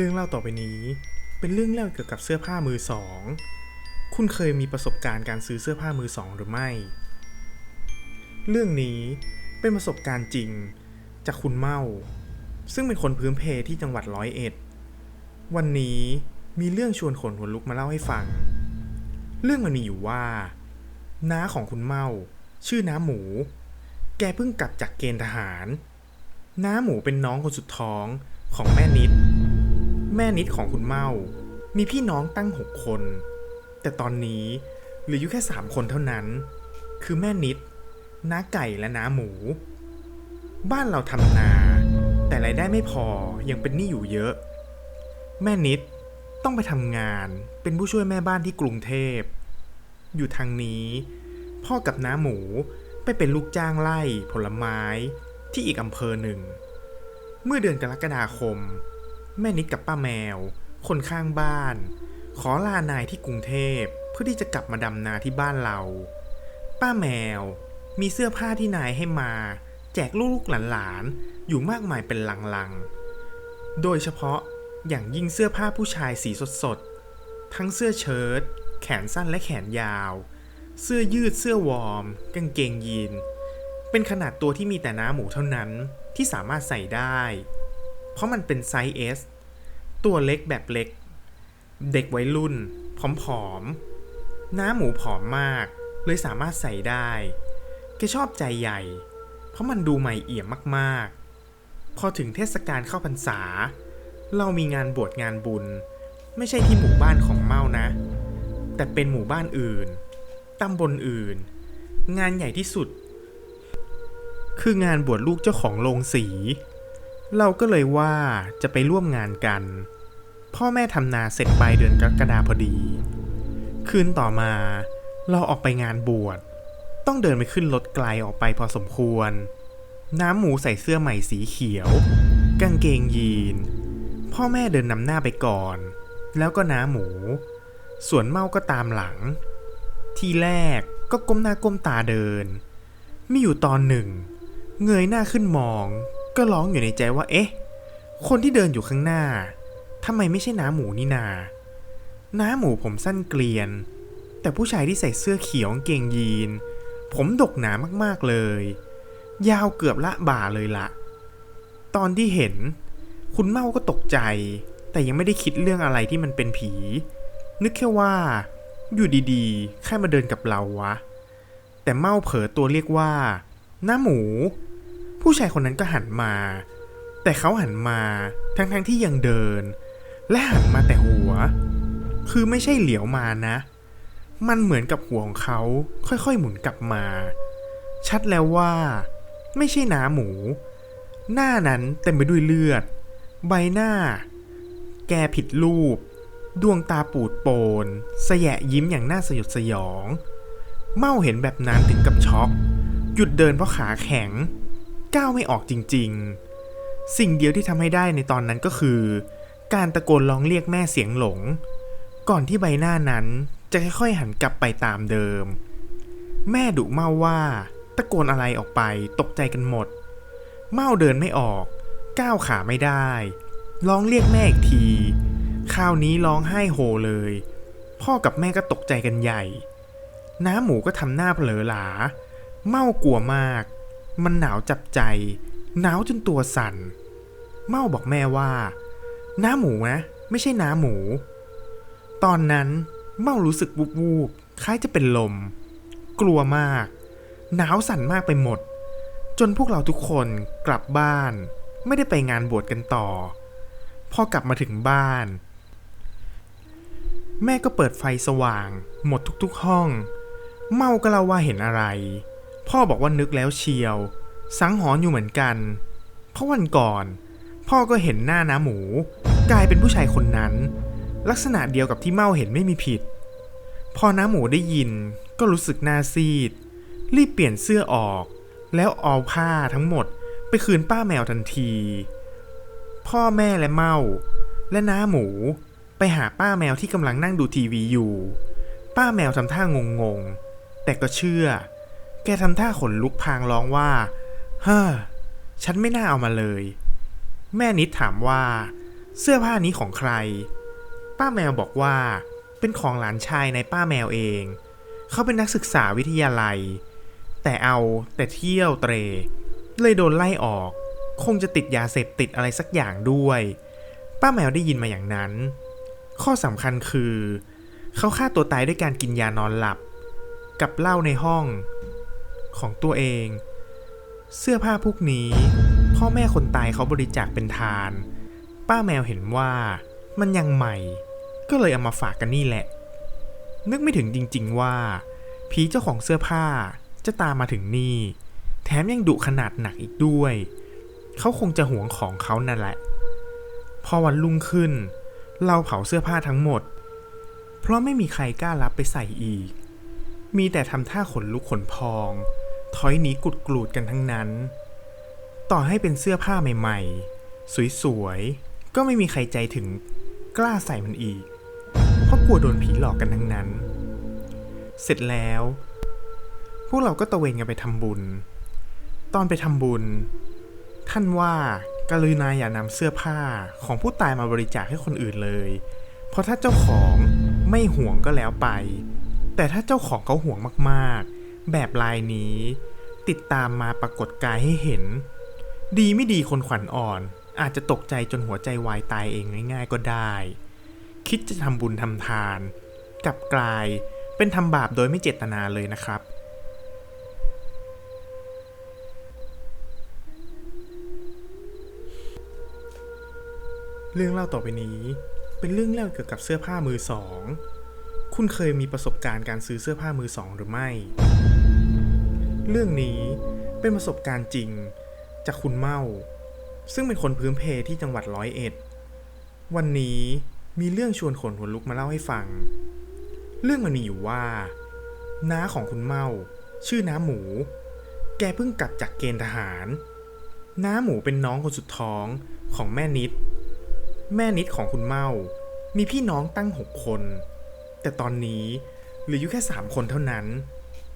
เรื่องเล่าต่อไปนี้ เป็นเรื่องเล่าเกี่ยวกับเสื้อผ้ามือสอง คุณเคยมีประสบการณ์การซื้อเสื้อผ้ามือสองหรือไม่ เรื่องนี้เป็นประสบการณ์จริงจากคุณเมา ซึ่งเป็นคนพื้นเพที่จังหวัดร้อยเอ็ด วันนี้มีเรื่องชวนขนหัวลุกมาเล่าให้ฟัง เรื่องมันมีอยู่ว่า น้าของคุณเมา ชื่อน้าหมู แกเพิ่งกลับจากเกณฑ์ทหาร น้าหมูเป็นน้องคนสุดท้องของแม่นิด แม่นิดของคุณเมา มีพี่น้องตั้งหกคน แต่ตอนนี้เหลืออยู่แค่สามคนเท่านั้น คือแม่นิดน้าไก่และน้าหมู บ้านเราทำนา แต่รายได้ไม่พอยังเป็นหนี้อยู่เยอะ แม่นิดต้องไปทำงานเป็นผู้ช่วยแม่บ้านที่กรุงเทพ อยู่ทางนี้ พ่อกับน้าหมูไปเป็นลูกจ้างไล่ผลไม้ที่อีกอำเภอหนึ่ง เมื่อเดือนกรกฎาคม แม่นิดกับป้าแมว คนข้างบ้าน ขอลานายที่กรุงเทพเพื่อที่จะกลับมาดำนาที่บ้านเรา ป้าแมว มีเสื้อผ้าที่นายให้มา แจกลูกๆหลานๆอยู่มากมายเป็นลังๆ โดยเฉพาะอย่างยิ่งเสื้อผ้าผู้ชายสีสดๆ ทั้งเสื้อเชิ้ตแขนสั้นและแขนยาว เสื้อยืดเสื้อวอร์มกางเกงยีน เป็นขนาดตัวที่มีแต่น้าหมูเท่านั้นที่สามารถใส่ได้ เพราะมันเป็นไซส์ S ตัวเล็กแบบเล็ก เด็กวัยรุ่น ผอมๆน้าหมูผอมมาก เลยสามารถใส่ได้แกชอบใจใหญ่ เพราะมันดูใหม่เอี่ยมมากๆ พอถึงเทศกาลเข้าพรรษา เรามีงานบวชงานบุญ ไม่ใช่ที่หมู่บ้านของเมานะ แต่เป็นหมู่บ้านอื่นตำบลอื่น งานใหญ่ที่สุด คืองานบวชลูกเจ้าของโรงสี เราก็เลยว่าจะไปร่วมงานกัน พ่อแม่ทำนาเสร็จปลายเดือนกรกฎาพอดี คืนต่อมา เราออกไปงานบวช ต้องเดินไปขึ้นรถไกลออกไปพอสมควร น้ำหมูใส่เสื้อใหม่สีเขียว กางเกงยีน พ่อแม่เดินนำหน้าไปก่อน แล้วก็น้าหมู ส่วนเมาก็ตามหลัง ทีแรกก็ก้มหน้าก้มตาเดิน มีอยู่ตอนหนึ่ง เงยหน้าขึ้นมอง ก็ร้องอยู่ในใจว่า เอ๊ะ คนที่เดินอยู่ข้างหน้าทำไมไม่ใช่น้าหมูนี่นาน้าหมูผมสั้นเกลียน แต่ผู้ชายที่ใส่เสื้อเขียวกางเกงยีน ผมดกหนามากๆเลย ยาวเกือบละบ่าเลยละ ตอนที่เห็น คุณเมาก็ตกใจ แต่ยังไม่ได้คิดเรื่องอะไรที่มันเป็นผี นึกแค่ว่า อยู่ดีๆ แค่มาเดินกับเราวะ แต่เมาเผลอตัวเรียกว่าน้าหมู ผู้ชายคนนั้นก็หันมา แต่เขาหันมาทั้งๆทที่ยังเดิน และหันมาแต่หัว คือไม่ใช่เหลียวมานะ มันเหมือนกับหัวของเขาค่อยๆหมุนกลับมา ชัดแล้วว่า ไม่ใช่น้าหมู หน้านั้นเต็มไปด้วยเลือด ใบหน้า แกผิดรูป ดวงตาปูดโปนสยะยิ้มอย่างน่าสยดสยอง เมาเห็นแบบนั้นถึงกับช็อกหยุดเดินเพราะขาแข็ง ก้าวไม่ออกจริง ๆ สิ่งเดียวที่ทำให้ได้ในตอนนั้นก็คือ การตะโกนร้องเรียกแม่เสียงหลง ก่อนที่ใบหน้านั้นจะค่อยๆหันกลับไปตามเดิม แม่ดุเมาว่าตะโกนอะไรออกไปตกใจกันหมด เมาเดินไม่ออก ก้าวขาไม่ได้ ร้องเรียกแม่อีกที คราวนี้ร้องไห้โฮเลย พ่อกับแม่ก็ตกใจกันใหญ่ น้าหมูก็ทำหน้าเผลอหลา เมากลัวมาก มันหนาวจับใจ หนาวจนตัวสั่น เมาบอกแม่ว่าน้าหมูนะ ไม่ใช่น้าหมู ตอนนั้นเมารู้สึกวูบวูบๆคล้ายจะเป็นลม กลัวมาก หนาวสั่นมากไปหมด จนพวกเราทุกคนกลับบ้าน ไม่ได้ไปงานบวชกันต่อ พอกลับมาถึงบ้าน แม่ก็เปิดไฟสว่าง หมดทุกๆห้อง เมาก็เล่าว่าเห็นอะไร พ่อบอกว่านึกแล้วเชียว สังหรณ์อยู่เหมือนกัน เพราะวันก่อน พ่อก็เห็นหน้าน้าหมู กลายเป็นผู้ชายคนนั้น ลักษณะเดียวกับที่เมาเห็นไม่มีผิด พอน้าหมูได้ยินก็รู้สึกหน้าซีด รีบเปลี่ยนเสื้อออก แล้วเอาผ้าทั้งหมดไปคืนป้าแมวทันที พ่อแม่และเมาและน้าหมูไปหาป้าแมวที่กำลังนั่งดูทีวีอยู่ ป้าแมวทำท่างงงๆแต่ก็เชื่อ กทำท่าขนลุกพางร้องว่า เฮ้อ ฉันไม่น่าเอามาเลย แม่นิดถามว่า เสื้อผ้านี้ของใคร ป้าแมวบอกว่า เป็นของหลานชายในป้าแมวเอง เขาเป็นนักศึกษาวิทยาลัย แต่เอาแต่เที่ยวเตร เลยโดนไล่ออก คงจะติดยาเสพติดอะไรสักอย่างด้วย ป้าแมวได้ยินมาอย่างนั้น ข้อสำคัญคือ เขาฆ่าตัวตายด้วยการกินยานอนหลับ กับเหล้าในห้อง ของตัวเอง เสื้อผ้าพวกนี้ พ่อแม่คนตายเขาบริจาคเป็นทาน ป้าแมวเห็นว่ามันยังใหม่ ก็เลยเอามาฝากกันนี่แหละ นึกไม่ถึงจริงๆว่าผีเจ้าของเสื้อผ้าจะตามมาถึงนี่ แถมยังดุขนาดหนักอีกด้วย เขาคงจะหวงของเขานั่นแหละ พอวันรุ่งขึ้น เราเผาเสื้อผ้าทั้งหมด เพราะไม่มีใครกล้ารับไปใส่อีก มีแต่ทำท่าขนลุกขนพอง ถอยหนีกุดกรูดกันทั้งนั้น ต่อให้เป็นเสื้อผ้าใหม่ ๆ สวยๆ ก็ไม่มีใครใจถึงกล้าใส่มันอีก เพราะกลัวโดนผีหลอกกันทั้งนั้น เสร็จแล้ว พวกเราก็ตะเวนกันไปทำบุญ ตอนไปทำบุญ ท่านว่ากรุณาอย่านำเสื้อผ้าของผู้ตายมาบริจาคให้คนอื่นเลย เพราะถ้าเจ้าของไม่ห่วงก็แล้วไป แต่ถ้าเจ้าของเขาห่วงมากๆ แบบลายนี้ ติดตามมาปรากฏกายให้เห็น ดีไม่ดีคนขวัญอ่อน อาจจะตกใจจนหัวใจวายตายเองง่ายๆก็ได้ คิดจะทำบุญทำทาน กลับกลายเป็นทำบาปโดยไม่เจตนาเลยนะครับเรื่องเล่าต่อไปนี้ เป็นเรื่องเล่าเกี่ยวกับเสื้อผ้ามือสอง คุณเคยมีประสบการณ์การซื้อเสื้อผ้ามือสองหรือไม่ เรื่องนี้เป็นประสบการณ์จริงจากคุณเมา ซึ่งเป็นคนพื้นเพที่จังหวัดร้อยเอ็ด วันนี้มีเรื่องชวนขนหัวลุกมาเล่าให้ฟัง เรื่องมันมีอยู่ว่า น้าของคุณเมา ชื่อน้าหมู แกเพิ่งกลับจากเกณฑ์ทหาร น้าหมูเป็นน้องคนสุดท้องของแม่นิด แม่นิดของคุณเมา มีพี่น้องตั้งหกคน แต่ตอนนี้เหลืออยู่แค่สามคนเท่านั้น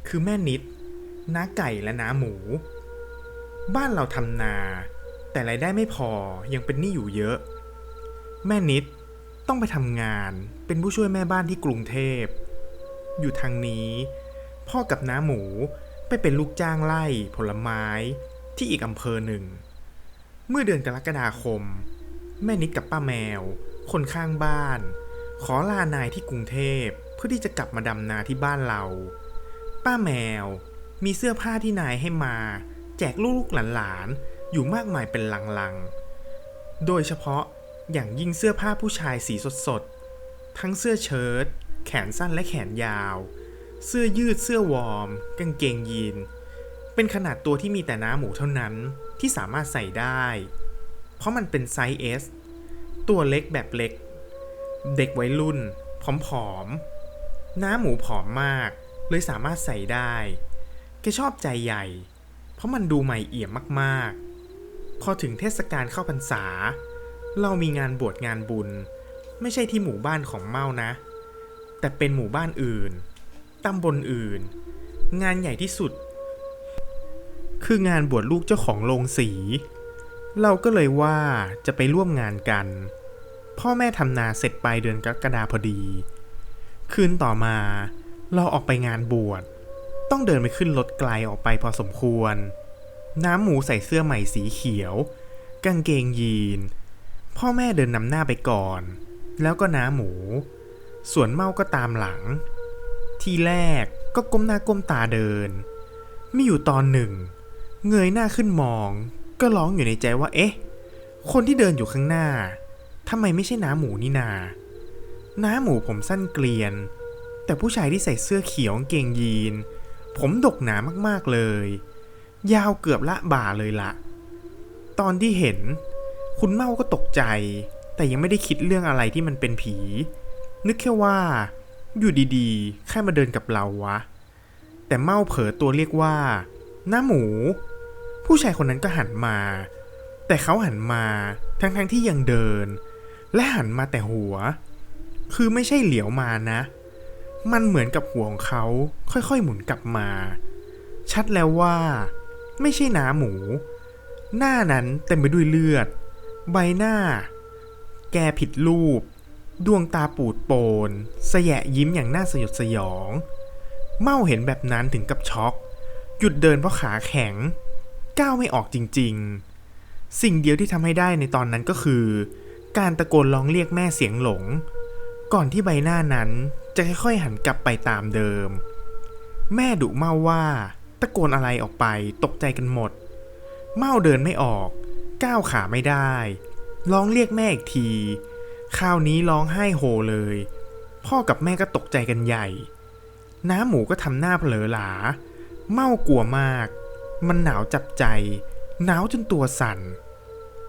คือแม่นิด น้าไก่และน้าหมู บ้านเราทำนา แต่รายได้ไม่พอยังเป็นหนี้อยู่เยอะ แม่นิดต้องไปทำงานเป็นผู้ช่วยแม่บ้านที่กรุงเทพ อยู่ทางนี้ พ่อกับน้าหมูไปเป็นลูกจ้างไล่ผลไม้ที่อีกอำเภอหนึ่ง เมื่อเดือนกรกฎาคม แม่นิดกับป้าแมว คนข้างบ้าน ขอลานายที่กรุงเทพเพื่อที่จะกลับมาดำนาที่บ้านเรา ป้าแมว มีเสื้อผ้าที่นายให้มา แจกลูกหลานๆ อยู่มากมายเป็นลังๆ โดยเฉพาะอย่างยิ่งเสื้อผ้าผู้ชายสีสดๆ ทั้งเสื้อเชิ้ตแขนสั้นและแขนยาว เสื้อยืดเสื้อวอร์ม กางเกงยีน เป็นขนาดตัวที่มีแต่น้าหมูเท่านั้นที่สามารถใส่ได้ เพราะมันเป็นไซส์ S ตัวเล็กแบบเล็ก เด็กวัยรุ่น ผอมๆ น้าหมูผอมมาก เลยสามารถใส่ได้ แกชอบใจใหญ่ เพราะมันดูใหม่เอี่ยมมากๆ พอถึงเทศกาลเข้าพรรษา เรามีงานบวชงานบุญ ไม่ใช่ที่หมู่บ้านของเมานะ แต่เป็นหมู่บ้านอื่นตำบลอื่น งานใหญ่ที่สุด คืองานบวชลูกเจ้าของโรงสี เราก็เลยว่าจะไปร่วมงานกัน พ่อแม่ทำนาเสร็จปลายเดือนกรกฎาพอดี คืนต่อมาเราออกไปงานบวช ต้องเดินไปขึ้นรถไกลออกไปพอสมควร น้ำหมูใส่เสื้อใหม่สีเขียว กางเกงยีน พ่อแม่เดินนำหน้าไปก่อน แล้วก็น้าหมู ส่วนเมาก็ตามหลัง ทีแรกก็ก้มหน้าก้มตาเดิน มีอยู่ตอนหนึ่ง เงยหน้าขึ้นมอง ก็ร้องอยู่ในใจว่า เอ๊ะ คนที่เดินอยู่ข้างหน้าทำไมไม่ใช่น้าหมูนี่นาน้าหมูผมสั้นเกลียน แต่ผู้ชายที่ใส่เสื้อเขียวกางเกงยีน ผมดกหนามากๆเลย ยาวเกือบละบ่าเลยละ ตอนที่เห็น คุณเมาก็ตกใจ แต่ยังไม่ได้คิดเรื่องอะไรที่มันเป็นผี นึกแค่ว่า อยู่ดีๆ แค่มาเดินกับเราวะ แต่เมาเผลอตัวเรียกว่า หน้าหมู ผู้ชายคนนั้นก็หันมา แต่เขาหันมาทั้งๆทที่ยังเดิน และหันมาแต่หัว คือไม่ใช่เหลียวมานะ มันเหมือนกับหัวของเขาค่อยๆหมุนกลับมา ชัดแล้วว่า ไม่ใช่นาหมู หน้านั้นเต็มไปด้วยเลือด ใบหน้า แกผิดรูป ดวงตาปูดโปนสยะยิ้มอย่างน่าสยดสยอง เมาเห็นแบบนั้นถึงกับช็อกหยุดเดินเพราะขาแข็ง ก้าวไม่ออกจริง ๆ สิ่งเดียวที่ทำให้ได้ในตอนนั้นก็คือ การตะโกนร้องเรียกแม่เสียงหลง ก่อนที่ใบหน้านั้นจะค่อยๆหันกลับไปตามเดิม แม่ดุเมาว่าตะโกนอะไรออกไปตกใจกันหมด เมาเดินไม่ออก ก้าวขาไม่ได้ ร้องเรียกแม่อีกที คราวนี้ร้องไห้โฮเลย พ่อกับแม่ก็ตกใจกันใหญ่ น้าหมูก็ทำหน้าเผลอหลา เมากลัวมาก มันหนาวจับใจหนาวจนตัวสั่น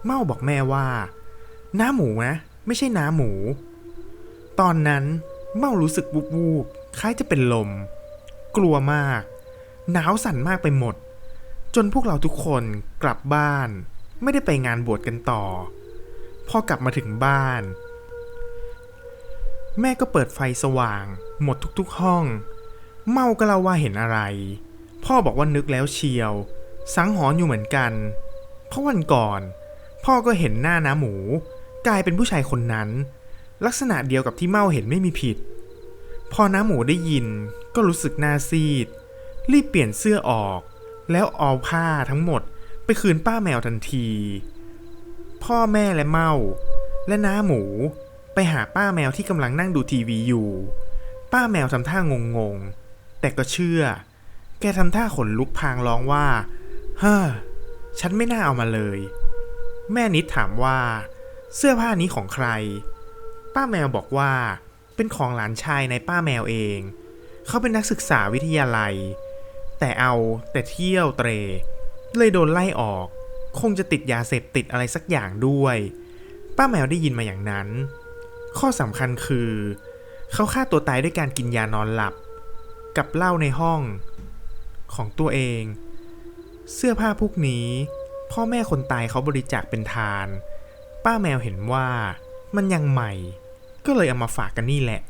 เมาบอกแม่ว่า น้าหมูนะ ไม่ใช่น้าหมู ตอนนั้นเมารู้สึกวูบวูบๆคล้ายจะเป็นลม กลัวมาก หนาวสั่นมากไปหมด จนพวกเราทุกคนกลับบ้าน ไม่ได้ไปงานบวชกันต่อ พอกลับมาถึงบ้าน แม่ก็เปิดไฟสว่าง หมดทุกๆห้อง เมาก็เล่าว่าเห็นอะไร พ่อบอกว่านึกแล้วเชียว สังหรณ์อยู่เหมือนกัน เพราะวันก่อน พ่อก็เห็นหน้าน้าหมู กลายเป็นผู้ชายคนนั้น ลักษณะเดียวกับที่เมาเห็นไม่มีผิด พอน้าหมูได้ยินก็รู้สึกหน้าซีด รีบเปลี่ยนเสื้อออก แล้วเอาผ้าทั้งหมดไปคืนป้าแมวทันที พ่อแม่และเมาและน้าหมูไปหาป้าแมวที่กำลังนั่งดูทีวีอยู่ ป้าแมวทำท่างงงๆ แต่ก็เชื่อ แกทำท่าขนลุกพางร้องว่าเฮ้อฉันไม่น่าเอามาเลย แม่นิดถามว่า เสื้อผ้านี้ของใคร ป้าแมวบอกว่า เป็นของหลานชายในป้าแมวเอง เขาเป็นนักศึกษาวิทยาลัย แต่เอาแต่เที่ยวเตร เลยโดนไล่ออก คงจะติดยาเสพติดอะไรสักอย่างด้วย ป้าแมวได้ยินมาอย่างนั้น ข้อสำคัญคือ เขาฆ่าตัวตายด้วยการกินยานอนหลับ กับเหล้าในห้อง ของตัวเอง เสื้อผ้าพวกนี้พ่อแม่คนตายเขาบริจาคเป็นทาน ป้าแมวเห็นว่ามันยังใหม่ ก็เลยเอามาฝากกันนี่แหละ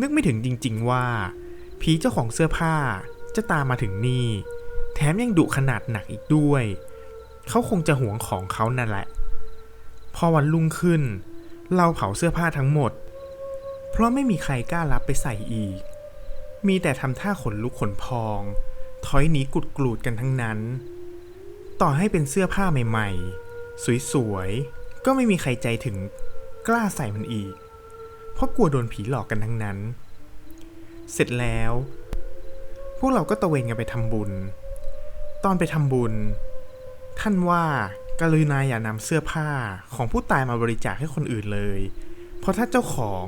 นึกไม่ถึงจริงๆว่า ผีเจ้าของเสื้อผ้าจะตามมาถึงนี่ แถมยังดุขนาดหนักอีกด้วย เขาคงจะหวงของเขานั่นแหละ พอวันรุ่งขึ้น เราเผาเสื้อผ้าทั้งหมด เพราะไม่มีใครกล้ารับไปใส่อีก มีแต่ทำท่าขนลุกขนพอง ถอยหนีกุดกลูดกันทั้งนั้น ต่อให้เป็นเสื้อผ้าใหม่ๆ สวยๆ ก็ไม่มีใครใจถึงกล้าใส่มันอีก เพราะกลัวโดนผีหลอกกันทั้งนั้น เสร็จแล้ว พวกเราก็ตะเวนกันไปทำบุญ ตอนไปทำบุญ ท่านว่ากรุณาอย่านำเสื้อผ้าของผู้ตายมาบริจาคให้คนอื่นเลย เพราะถ้าเจ้าของ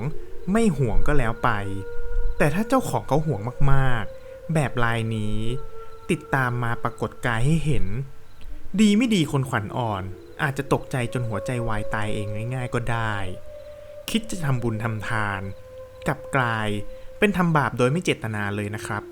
ไม่ห่วงก็แล้วไป แต่ถ้าเจ้าของเขาห่วงมากๆ แบบลายนี้ ติดตามมาปรากฏกายให้เห็น ดีไม่ดีคนขวัญอ่อน อาจจะตกใจจนหัวใจวายตายเองง่าย ๆ ก็ได้ คิดจะทำบุญทำทาน กลับกลายเป็นทำบาปโดยไม่เจตนาเลยนะครับ